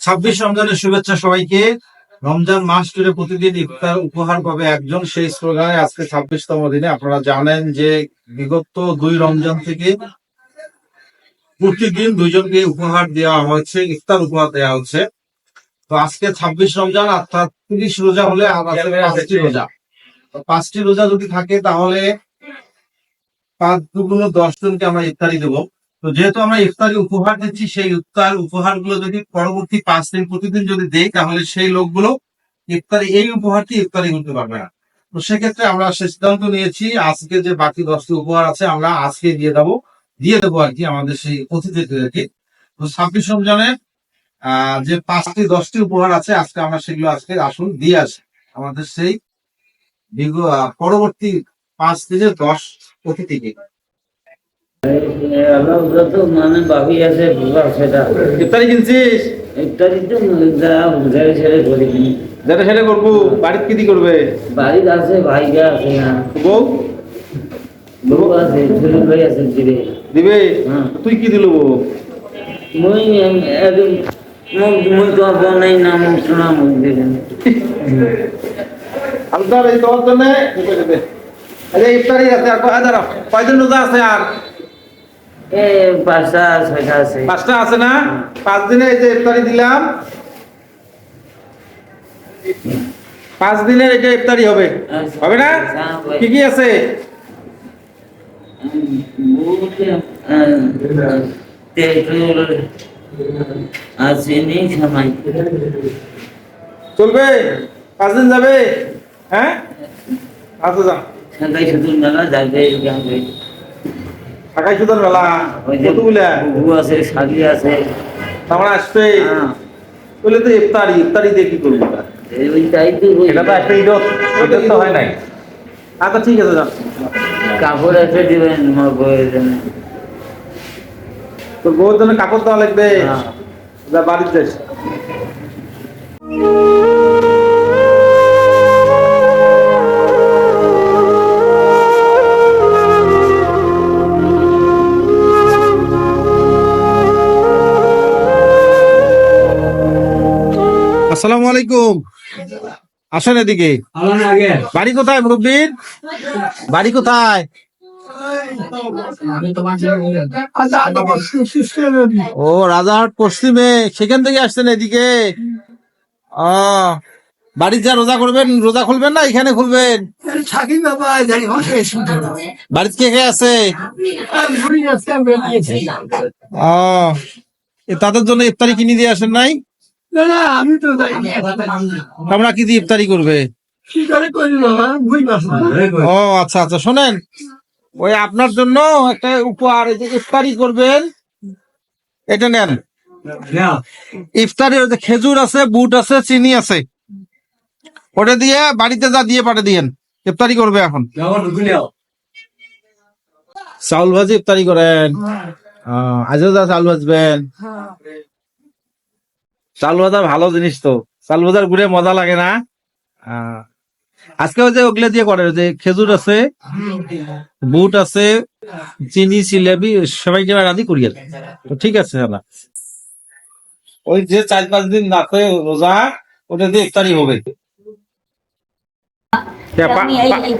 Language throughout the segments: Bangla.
ছাব্বিশ রমজানের শুভেচ্ছা রমজান মাস জুড়ে প্রতিদিন ইফতার উপহার আপনারা জানেন যে বিগত দুই রমজান থেকে প্রতিদিন দুইজনকে উপহার দেওয়া হয়েছে, ইফতার উপহার দেওয়া হচ্ছে। তো আজকে ছাব্বিশ রমজান, অর্থাৎ তিরিশ রোজা হলে আর রোজা। পাঁচটি রোজা যদি থাকে, তাহলে পাঁচ দুগুলো দশ জনকে আমরা ইফতারি দেবো। তো যেহেতু আমরা ইফতারি উপহার দিচ্ছি, সেই ইফতার উপহারগুলো যদি পরবর্তী পাঁচ দিন প্রতিদিন যদি দেই, তাহলে সেই লোকগুলো ইফতারি, এই উপহারটি ইফতারি করতে পারবে না। তো সেক্ষেত্রে আমরা সিদ্ধান্ত নিয়েছি, আজকে যে বাকি দশটি উপহার আছে, আমরা আজকে দিয়ে দেবো দিয়ে দেবো আর কি আমাদের সেই অতিথিদেরকে। তো ছাব্বিশ রমজানের যে পাঁচটি, দশটি উপহার আছে, আজকে আমরা সেগুলো আজকে আসুন, দিয়ে আসি। আমাদের সেই পরবর্তী পাঁচ দিনের দশ অতিথিকে আল্লাহ যত মানে বাকি আছে সেটা ইফতারি কিনছিস? ইত্যাদি তো যা বুঝাই ছেড়ে করি যেটা সেটা করব। বাড়িতে কি দি করবে? বাড়ির আছে ভাইগা আছে না বউ? বউ আছে ছেলে ভাই আছে দিবে? দিবে। তুই কি দিল বউ? মই একদম মুখ তো বনাই না মুখ শোনা মুখ এই তোমার জন্য আরে ইফতারি আছে আর কয় দাঁড়াও কয়দিন রোজা আছে আর? পাঁচটা ছয়টা আছে। পাঁচটা আছে না? পাঁচ দিনে এই যে ইফতারি দিলাম। পাঁচ দিনের এটা ইফতারি হবে। হবে না? কি কি আছে? চলবে? পাঁচ দিন যাবে? হ্যাঁ? আচ্ছা যাও। সাঁতাই শুধু মেলা যাবে ঢাকায় সুদার মেলা? ওই যে কতগুলা? বুবু আছে শালি আছে। আমার আসবে হ্যাঁ। বলে তো ইফতারি ইফতারি দিয়ে কি করব এটা তো একটা তো হয় নাই। আচ্ছা ঠিক আছে যাও কাপড় একটা দিবেন আমার বইয়ের জন্য। তোর বউর জন্য কাপড় দেওয়া লাগবে। হ্যাঁ। বাড়িতে যাস। আসসালামু আলাইকুম। আসেন এদিকে। বাড়ি কোথায় মুরব্বীর? বাড়ি কোথায়? ও রাজারহাট পশ্চিমে। সেখান থেকে আসছেন এদিকে? ও বাড়িতে যা রোজা করবেন রোজা খুলবেন না? এখানে খুলবেন। বাড়িতে কে কে আছে? ও তাদের জন্য ইফতারি কিনে দিয়ে আসেন নাই? আমি তো যাইনি আমরা কি দিয়ে ইফতারি করবে? কি করে করি বাবা? বুঝ ও আচ্ছা আচ্ছা শোনেন। ওই আপনার জন্য একটা উপহার এই যে ইফতারি করবেন। এটা নেন। ইফতারি ওই যে খেজুর আছে বুট আছে চিনি আছে। ওটা দিয়ে বাড়িতে যা দিয়ে পাঠিয়ে দিয়েন। ইফতারি করবে এখন। চাউল ভাজি ইফতারি করেন। আহ, আজও যা চাউল ভাজবেন। চাল ভাজা ভালো জিনিস তো। চাল ভাজার ঘুরে মজা লাগে না? আজকে যে ওগুলা দিয়ে করে যে খেজুর আছে বুট আছে চিনি জিলাপি সবাইকে রাধি করিয়ে তো ঠিক আছে দাদা। ওই যে চার পাঁচ দিন রাতে রোজা ওটা দিয়ে ইফতারি হবে।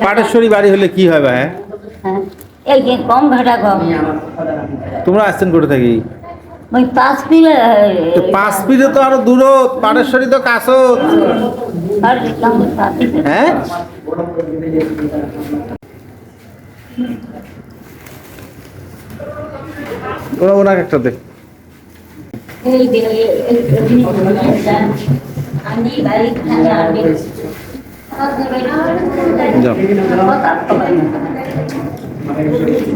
পাটেশ্বরী বাড়ি হলে কি হবে হ্যাঁ? হ্যাঁ, এই যে কম ঘাটা কম তোমরা আসছেন করে থাকি? ওই পাঁচ তো পাঁচ পিঠে তো আরও দূর পাটেশ্বরী তো কাছত। হ্যাঁ? ওরা ওনাকে একটা দেখ আমি যাও।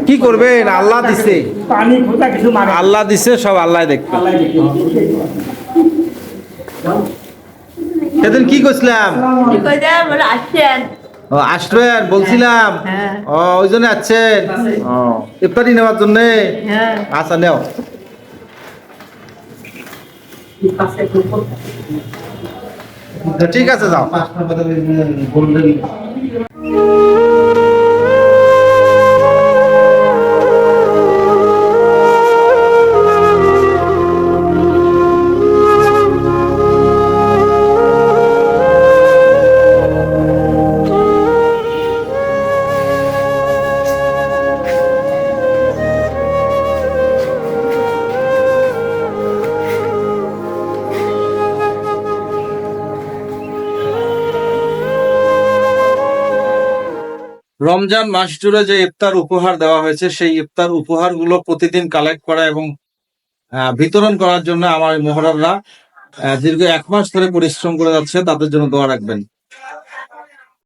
কি করবেন? আল্লাহ দিছে। পানি খোঁজা কিছু মানে আল্লাহ দিছে সব আল্লাহ দেখবে। সেদিন কি করছিলাম? আসবেন বলছিলাম। হ্যাঁ। ও ওই জন্য আসছেন? ও ইফতারি নেওয়ার জন্য? হ্যাঁ। আচ্ছা নেও। ঠিক আছে যাও। রমজান মাস জুড়ে যে ইফতার উপহার দেওয়া হয়েছে, সেই ইফতার উপহারগুলো প্রতিদিন কালেক্ট করা এবং বিতরণ করার জন্য আমার মহরাররা দীর্ঘ এক মাস ধরে পরিশ্রম করে যাচ্ছে, তাদের জন্য দোয়া রাখবেন।